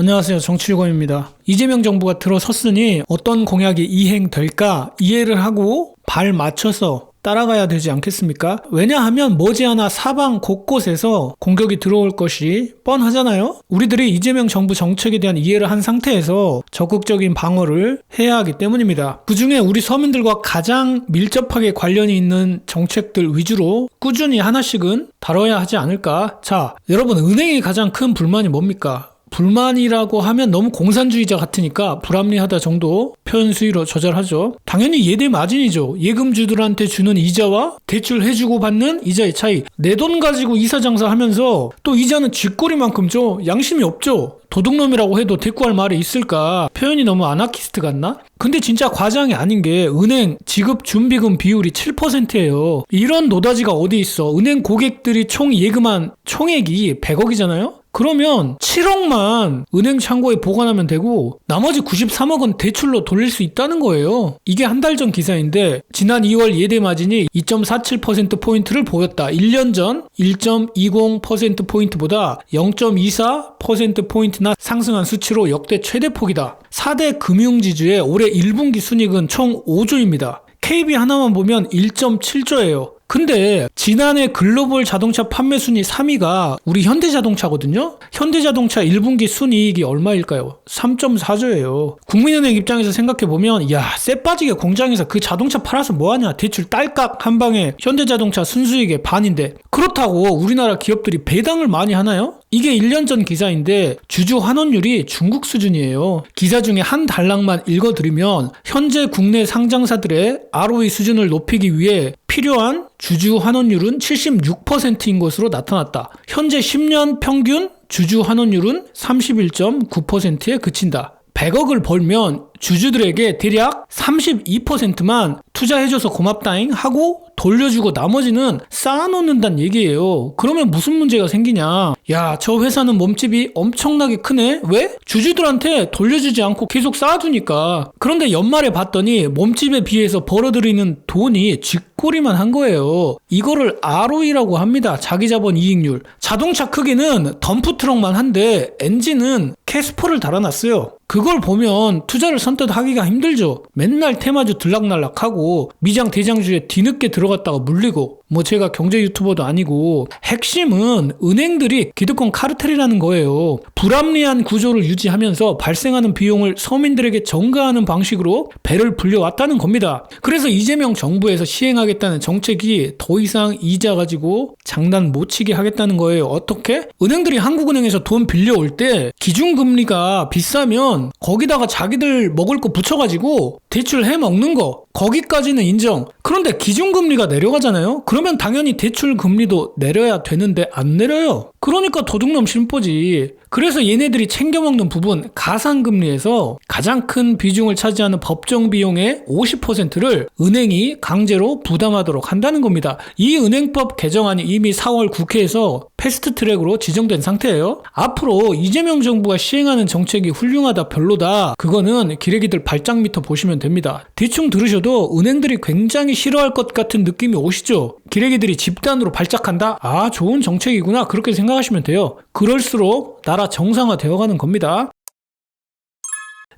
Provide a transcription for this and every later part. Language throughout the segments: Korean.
안녕하세요. 정치유검입니다. 이재명 정부가 들어섰으니 어떤 공약이 이행될까 이해를 하고 발 맞춰서 따라가야 되지 않겠습니까? 왜냐하면 머지않아 사방 곳곳에서 공격이 들어올 것이 뻔하잖아요? 우리들이 이재명 정부 정책에 대한 이해를 한 상태에서 적극적인 방어를 해야 하기 때문입니다. 그 중에 우리 서민들과 가장 밀접하게 관련이 있는 정책들 위주로 꾸준히 하나씩은 다뤄야 하지 않을까? 자, 여러분, 은행의 가장 큰 불만이 뭡니까? 불만이라고 하면 너무 공산주의자 같으니까 불합리하다 정도 표현 수위로 조절하죠. 당연히 예대 마진이죠. 예금주들한테 주는 이자와 대출 해주고 받는 이자의 차이. 내 돈 가지고 이사 장사 하면서 또 이자는 쥐꼬리만큼 줘. 양심이 없죠. 도둑놈이라고 해도 대꾸할 말이 있을까? 표현이 너무 아나키스트 같나? 근데 진짜 과장이 아닌 게 은행 지급 준비금 비율이 7%예요. 이런 노다지가 어디 있어? 은행 고객들이 총 예금한 총액이 100억이잖아요? 그러면 7억만 은행 창고에 보관하면 되고 나머지 93억은 대출로 돌릴 수 있다는 거예요. 이게 한 달 전 기사인데 지난 2월 예대 마진이 2.47% 포인트를 보였다. 1년 전 1.20% 포인트보다 0.24% 포인트나 상승한 수치로 역대 최대폭이다. 4대 금융지주의 올해 1분기 순이익은 총 5조입니다. KB 하나만 보면 1.7조예요. 근데 지난해 글로벌 자동차 판매 순위 3위가 우리 현대자동차거든요. 현대자동차 1분기 순이익이 얼마일까요? 3.4조예요. 국민은행 입장에서 생각해 보면 야, 쎄 빠지게 공장에서 그 자동차 팔아서 뭐 하냐? 대출 딸깍 한 방에 현대자동차 순수익의 반인데 그렇다고 우리나라 기업들이 배당을 많이 하나요? 이게 1년 전 기사인데 주주 환원율이 중국 수준이에요. 기사 중에 한 단락만 읽어드리면 현재 국내 상장사들의 ROE 수준을 높이기 위해 필요한 주주 환원율은 76%인 것으로 나타났다. 현재 10년 평균 주주 환원율은 31.9%에 그친다. 100억을 벌면 주주들에게 대략 32%만 투자해줘서 고맙다잉 하고 돌려주고 나머지는 쌓아놓는다는 얘기예요. 그러면 무슨 문제가 생기냐? 야, 저 회사는 몸집이 엄청나게 크네? 왜? 주주들한테 돌려주지 않고 계속 쌓아두니까. 그런데 연말에 봤더니 몸집에 비해서 벌어들이는 돈이 쥐꼬리만 한 거예요. 이거를 ROE라고 합니다. 자기자본 이익률. 자동차 크기는 덤프트럭만 한데 엔진은 캐스퍼를 달아놨어요. 그걸 보면 투자를 선뜻 하기가 힘들죠. 맨날 테마주 들락날락하고 미장 대장주에 뒤늦게 들어갔다가 물리고 뭐 제가 경제 유튜버도 아니고 핵심은 은행들이 기득권 카르텔이라는 거예요. 불합리한 구조를 유지하면서 발생하는 비용을 서민들에게 전가하는 방식으로 배를 불려왔다는 겁니다. 그래서 이재명 정부에서 시행하겠다는 정책이 더 이상 이자 가지고 장난 못 치게 하겠다는 거예요. 어떻게? 은행들이 한국은행에서 돈 빌려올 때 기준금리가 비싸면 거기다가 자기들 먹을 거 붙여가지고 대출 해 먹는 거 거기까지는 인정. 그런데 기준금리가 내려가잖아요? 그 러면 당연히 대출 금리도 내려야 되는데 안 내려요. 그러니까 도둑놈 심보지. 그래서 얘네들이 챙겨먹는 부분 가상금리에서 가장 큰 비중을 차지하는 법정 비용의 50%를 은행이 강제로 부담하도록 한다는 겁니다. 이 은행법 개정안이 이미 4월 국회에서 패스트 트랙으로 지정된 상태예요. 앞으로 이재명 정부가 시행하는 정책이 훌륭하다 별로다. 그거는 기레기들 발작 미터 보시면 됩니다. 대충 들으셔도 은행들이 굉장히 싫어할 것 같은 느낌이 오시죠? 기레기들이 집단으로 발작한다? 아, 좋은 정책이구나. 그렇게 생각 하시면 돼요. 그럴수록 나라 정상화 되어가는 겁니다.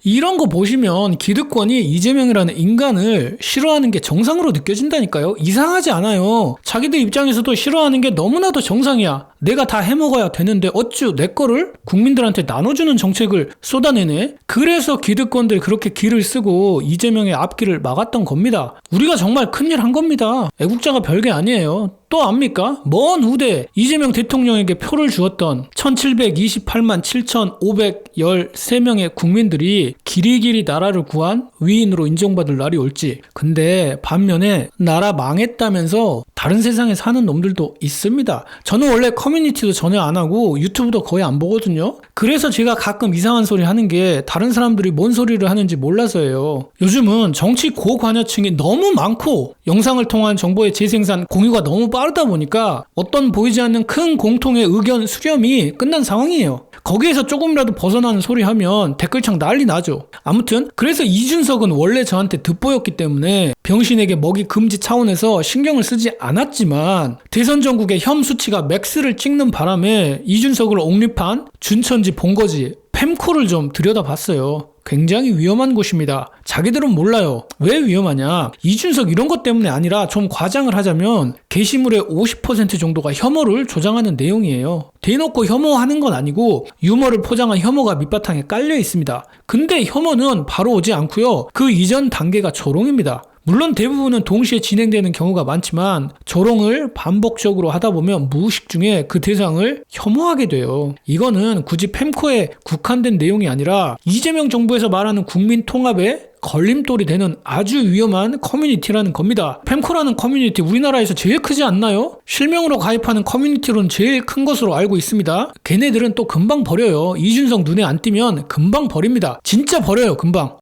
이런 거 보시면 기득권이 이재명이라는 인간을 싫어하는 게 정상으로 느껴진다니까요. 이상하지 않아요. 자기들 입장에서도 싫어하는 게 너무나도 정상이야. 내가 다 해먹어야 되는데 어쭈 내 거를 국민들한테 나눠주는 정책을 쏟아내네. 그래서 기득권들이 그렇게 길을 쓰고 이재명의 앞길을 막았던 겁니다. 우리가 정말 큰일 한 겁니다. 애국자가 별게 아니에요. 또 압니까? 먼 후대 이재명 대통령에게 표를 주었던 1728만 7513명의 국민들이 길이길이 나라를 구한 위인으로 인정받을 날이 올지. 근데 반면에 나라 망했다면서 다른 세상에 사는 놈들도 있습니다. 저는 원래 커뮤니티도 전혀 안 하고 유튜브도 거의 안 보거든요. 그래서 제가 가끔 이상한 소리 하는 게 다른 사람들이 뭔 소리를 하는지 몰라서예요. 요즘은 정치 고관여층이 너무 많고 영상을 통한 정보의 재생산 공유가 너무 빠르 다 보니까 어떤 보이지 않는 큰 공통의 의견 수렴이 끝난 상황이에요. 거기에서 조금이라도 벗어나는 소리 하면 댓글창 난리 나죠. 아무튼 그래서 이준석은 원래 저한테 득보였기 때문에 병신에게 먹이 금지 차원에서 신경을 쓰지 않았지만 대선 전국의 혐 수치가 맥스를 찍는 바람에 이준석을 옹립한 준천지 본 거지. 펜코를 좀 들여다봤어요. 굉장히 위험한 곳입니다. 자기들은 몰라요. 왜 위험하냐? 이준석 이런 것 때문에 아니라 좀 과장을 하자면 게시물의 50% 정도가 혐오를 조장하는 내용이에요. 대놓고 혐오하는 건 아니고 유머를 포장한 혐오가 밑바탕에 깔려 있습니다. 근데 혐오는 바로 오지 않고요. 그 이전 단계가 조롱입니다. 물론 대부분은 동시에 진행되는 경우가 많지만 조롱을 반복적으로 하다 보면 무의식 중에 그 대상을 혐오하게 돼요. 이거는 굳이 펜코에 국한된 내용이 아니라 이재명 정부에서 말하는 국민 통합에 걸림돌이 되는 아주 위험한 커뮤니티라는 겁니다. 펜코라는 커뮤니티 우리나라에서 제일 크지 않나요? 실명으로 가입하는 커뮤니티로는 제일 큰 것으로 알고 있습니다. 걔네들은 또 금방 버려요. 이준석 눈에 안 띄면 금방 버립니다. 진짜 버려요, 금방.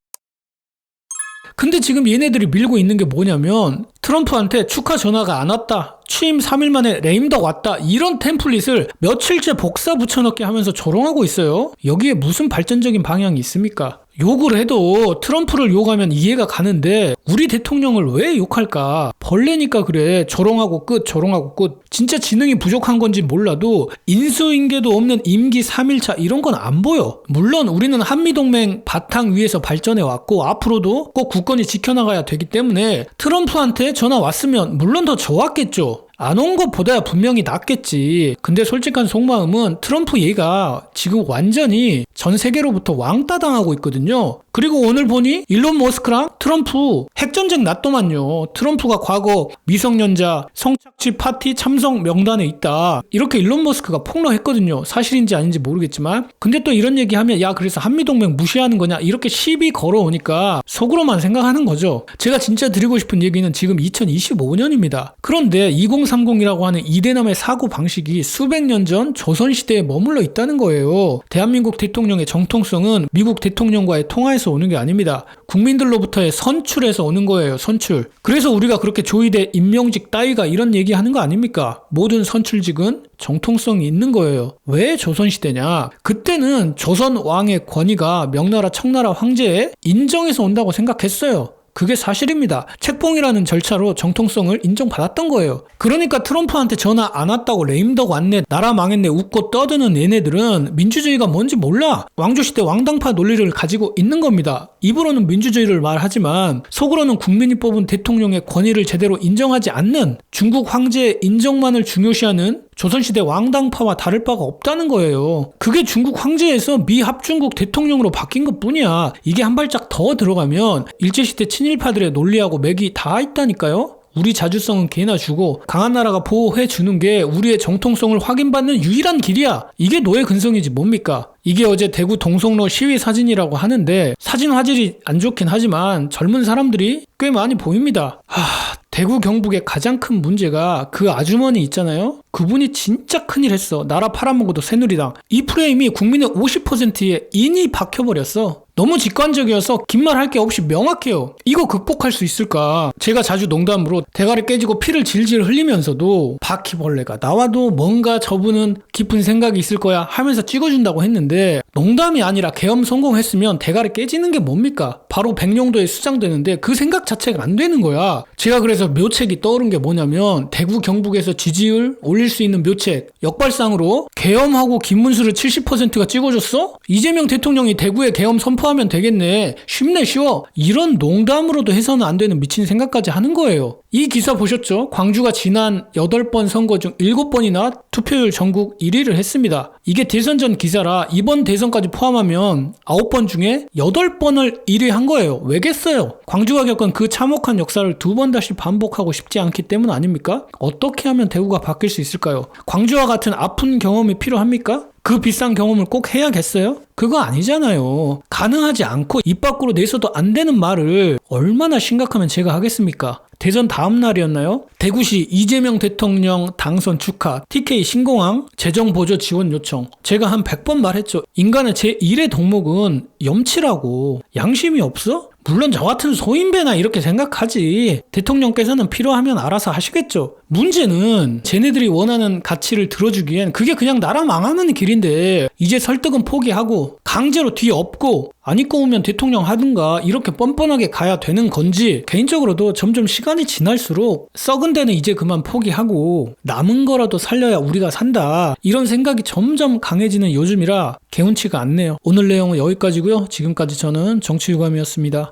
근데 지금 얘네들이 밀고 있는 게 뭐냐면 트럼프한테 축하 전화가 안 왔다. 취임 3일 만에 레임덕 왔다. 이런 템플릿을 며칠째 복사 붙여넣기 하면서 조롱하고 있어요. 여기에 무슨 발전적인 방향이 있습니까? 욕을 해도 트럼프를 욕하면 이해가 가는데 우리 대통령을 왜 욕할까? 벌레니까 그래. 조롱하고 끝, 조롱하고 끝. 진짜 지능이 부족한 건지 몰라도 인수인계도 없는 임기 3일차 이런 건 안 보여. 물론 우리는 한미동맹 바탕 위에서 발전해 왔고 앞으로도 꼭 국권이 지켜나가야 되기 때문에 트럼프한테 전화 왔으면 물론 더 좋았겠죠. 안 온 것보다 분명히 낫겠지. 근데 솔직한 속마음은 트럼프 얘가 지금 완전히 전 세계로부터 왕따 당하고 있거든요. 그리고 오늘 보니 일론 머스크랑 트럼프 핵전쟁 났더만요. 트럼프가 과거 미성년자 성착취 파티 참석 명단에 있다. 이렇게 일론 머스크가 폭로했거든요. 사실인지 아닌지 모르겠지만. 근데 또 이런 얘기하면 야 그래서 한미동맹 무시하는 거냐 이렇게 시비 걸어오니까 속으로만 생각하는 거죠. 제가 진짜 드리고 싶은 얘기는 지금 2025년입니다. 그런데 2030이라고 하는 이대남의 사고 방식이 수백 년 전 조선시대에 머물러 있다는 거예요. 대한민국 대통령의 정통성은 미국 대통령과의 통화에 서 오는 게 아닙니다. 국민들로부터의 선출에서 오는 거예요. 선출. 그래서 우리가 그렇게 조의대 임명직 따위가 이런 얘기 하는 거 아닙니까? 모든 선출직은 정통성이 있는 거예요. 왜 조선시대냐? 그때는 조선 왕의 권위가 명나라 청나라 황제에 인정해서 온다고 생각했어요. 그게 사실입니다. 책봉이라는 절차로 정통성을 인정받았던 거예요. 그러니까 트럼프한테 전화 안 왔다고 레임덕 왔네, 나라 망했네 웃고 떠드는 얘네들은 민주주의가 뭔지 몰라. 왕조시대 왕당파 논리를 가지고 있는 겁니다. 입으로는 민주주의를 말하지만 속으로는 국민이 뽑은 대통령의 권위를 제대로 인정하지 않는 중국 황제의 인정만을 중요시하는 조선시대 왕당파와 다를 바가 없다는 거예요. 그게 중국 황제에서 미 합중국 대통령으로 바뀐 것 뿐이야. 이게 한 발짝 더 들어가면 일제시대 친일파들의 논리하고 맥이 다 있다니까요? 우리 자주성은 개나 주고 강한 나라가 보호해 주는 게 우리의 정통성을 확인받는 유일한 길이야. 이게 노예 근성이지 뭡니까? 이게 어제 대구 동성로 시위 사진이라고 하는데 사진 화질이 안 좋긴 하지만 젊은 사람들이 꽤 많이 보입니다. 하, 대구 경북의 가장 큰 문제가 그 아주머니 있잖아요. 그분이 진짜 큰일 했어. 나라 팔아먹어도 새누리당. 이 프레임이 국민의 50%에 인이 박혀버렸어. 너무 직관적이어서 긴 말 할 게 없이 명확해요. 이거 극복할 수 있을까? 제가 자주 농담으로 대가리 깨지고 피를 질질 흘리면서도 바퀴벌레가 나와도 뭔가 저분은 깊은 생각이 있을 거야 하면서 찍어준다고 했는데 농담이 아니라 계엄 성공했으면 대가리 깨지는 게 뭡니까? 바로 백령도에 수장되는데 그 생각 자체가 안 되는 거야. 제가 그래서 묘책이 떠오른 게 뭐냐면 대구 경북에서 지지율 올릴 수 있는 묘책 역발상으로 계엄하고 김문수를 70%가 찍어줬어? 이재명 대통령이 대구에 계엄 선포 하면 되겠네. 쉽네 쉬워. 이런 농담으로도 해서는 안 되는 미친 생각까지 하는 거예요. 이 기사 보셨죠? 광주가 지난 8번 선거 중 7번이나 투표율 전국 1위를 했습니다. 이게 대선 전 기사라 이번 대선까지 포함하면 9번 중에 8번을 1위 한 거예요. 왜겠어요? 광주가 겪은 그 참혹한 역사를 두 번 다시 반복하고 싶지 않기 때문 아닙니까? 어떻게 하면 대구가 바뀔 수 있을까요? 광주와 같은 아픈 경험이 필요합니까? 그 비싼 경험을 꼭 해야겠어요? 그거 아니잖아요. 가능하지 않고 입 밖으로 내서도 안 되는 말을 얼마나 심각하면 제가 하겠습니까? 대선 다음 날이었나요? 대구시 이재명 대통령 당선 축하, TK 신공항 재정 보조 지원 요청. 제가 한 100번 말했죠. 인간의 제1의 덕목은 염치라고. 양심이 없어? 물론 저 같은 소인배나 이렇게 생각하지. 대통령께서는 필요하면 알아서 하시겠죠. 문제는 쟤네들이 원하는 가치를 들어주기엔 그게 그냥 나라 망하는 길인데 이제 설득은 포기하고 강제로 뒤 업고 안 입고 오면 대통령 하든가 이렇게 뻔뻔하게 가야 되는 건지 개인적으로도 점점 시간이 지날수록 썩은 데는 이제 그만 포기하고 남은 거라도 살려야 우리가 산다 이런 생각이 점점 강해지는 요즘이라 개운치가 않네요. 오늘 내용은 여기까지고요. 지금까지 저는 정치유감이었습니다.